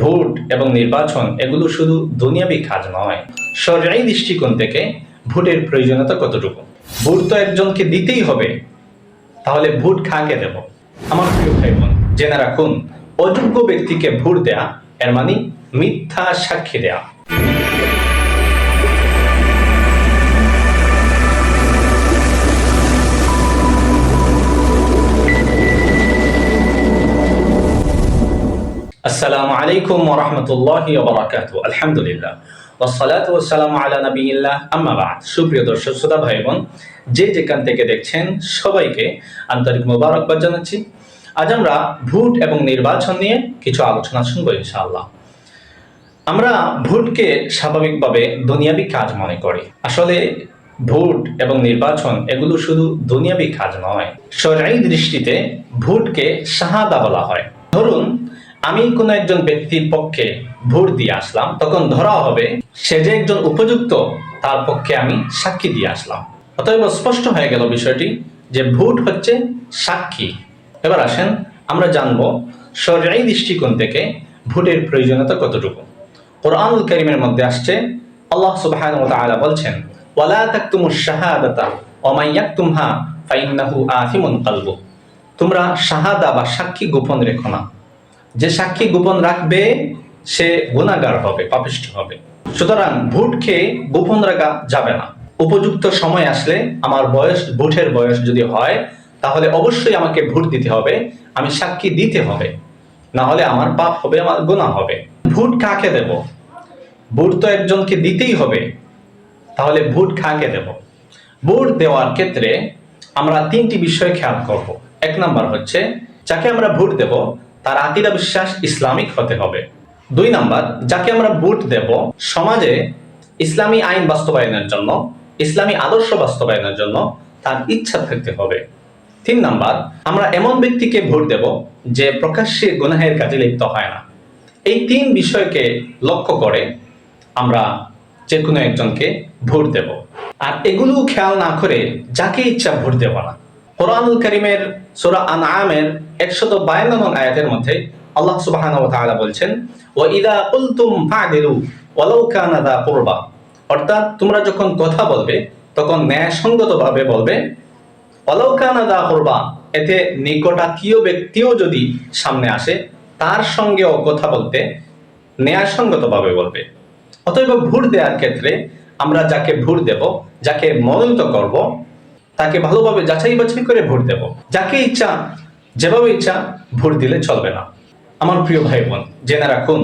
Vote এবং নির্বাচন এগুলো শুধু দুনিয়াবি কাজ নয়। সরকারি দৃষ্টিকোণ থেকে ভোটের প্রয়োজনীয়তা কতটুকু? ভোট তো একজনকে দিতেই হবে। তাহলে ভোট খাকে দেব? আমার প্রিয় ভাই বোন জেনে রাখুন, অযোগ্য ব্যক্তিকে ভোট দেয়া, এর মানে মিথ্যা সাক্ষী দেয়া। আসসালামু আলাইকুম ওরহমতুল্লাহি ওবরাকাতু আলহামদুলিল্লাহ ওয়াসসালাতু ওয়াসসালামু আলা নাবিয়িল্লাহ আম্মা বা'দ সুপ্রিয় দর্শক, শ্রোতা ভাই বোন, যে যেখান থেকে দেখছেন সবাইকে আন্তরিক মোবারকবাদ জানাচ্ছি। আজ আমরা ভোট এবং নির্বাচন নিয়ে কিছু আলোচনা শুনব ইনশাআল্লাহ। আমরা ভোটকে স্বাভাবিকভাবে দুনিয়াবি কাজ মনে করি। আসলে ভোট এবং নির্বাচন এগুলো শুধু দুনিয়াবি কাজ নয়। সরকারি দৃষ্টিতে ভোটকে শাহাদা বলা হয়। ধরুন আমি কোনো একজন ব্যক্তির পক্ষে ভোট দিয়ে আসলাম, তখন ধরা হবে সে যে একজন উপযুক্ত, তার পক্ষে আমি সাক্ষী দিয়ে আসলাম। অতএব স্পষ্ট হয়ে গেল বিষয়টি যে ভোট হচ্ছে সাক্ষী। এবার আসেন, আমরা জানব সরকারি দৃষ্টিকোণ থেকে ভোটের প্রয়োজনীয়তা কতটুকু। কোরআনুল করিমের মধ্যে আসছে, আল্লাহ তাআলা বলছেন, ওয়ালা তাকতুমুশ শাহাদাতা ওয়া মান ইয়াকতুমহা ফাইন্নাহু আথিমুন কলবু। তোমরা শাহাদা বা সাক্ষী গোপন রেখো না। যে সাক্ষী গোপন রাখবে, সে গুণাগার হবে, পাপিষ্ঠ হবে। সুতরাং ভোট খেয়ে গোপন রাখা যাবে না। উপযুক্ত সময় আসলে আমার বয়স, ভোটের বয়স যদি হয়, তাহলে অবশ্যই আমাকে ভোট দিতে হবে, আমি সাক্ষী দিতে হবে। না হলে আমার পাপ হবে, আমার গুণা হবে। ভোট কাকে দেব? ভোট তো একজনকে দিতেই হবে। তাহলে ভোট কাকে দেব? ভোট দেওয়ার ক্ষেত্রে আমরা তিনটি বিষয় খেয়াল করব। এক নাম্বার হচ্ছে, যাকে আমরা ভোট দেব তার আকিদা বিশ্বাস ইসলামিক হতে হবে। দুই নাম্বার, যাকে আমরা ভোট দেব, সমাজে ইসলামী আইন বাস্তবায়নের জন্য, ইসলামী আদর্শ বাস্তবায়নের জন্য তার ইচ্ছা থাকতে হবে। তিন নাম্বার, আমরা এমন ব্যক্তিকে ভোট দেব যে প্রকাশ্যে গুনাহের কাজে লিপ্ত হয় না। এই তিন বিষয়কে লক্ষ্য করে আমরা যে কোনো একজনকে ভোট দেব। আর এগুলো খেয়াল না করে যাকে ইচ্ছা ভোট দেব না। কোরআনুল করিমের সূরা আনআমের 152 নং আয়াতের মধ্যে আল্লাহ সুবহানাহু ওয়া তাআলা বলছেন, ওয়া ইদা কুলতুম ফা'দিলু ওয়ালাউ কানা দা অর্থাৎ তোমরা যখন কথা বলবে, তখন ন্যায়সঙ্গতভাবে বলবে, ওয়ালাউ কানা দা এতে নিকটাত্মীয় ব্যক্তিও যদি সামনে আসে, তার সঙ্গেও কথা বলতে ন্যায়সঙ্গতভাবে বলবে। অতএব ভোট দেওয়ার ক্ষেত্রে আমরা যাকে ভোট দেব, যাকে মনোনীত করব তাকে ভালোভাবে যাচাই বাছাই করে ভোট দেব। যাকে ইচ্ছা, যেভাবে ইচ্ছা, ভোট দিলে চলবে না। আমার প্রিয় ভাই বোন জেনে রাখুন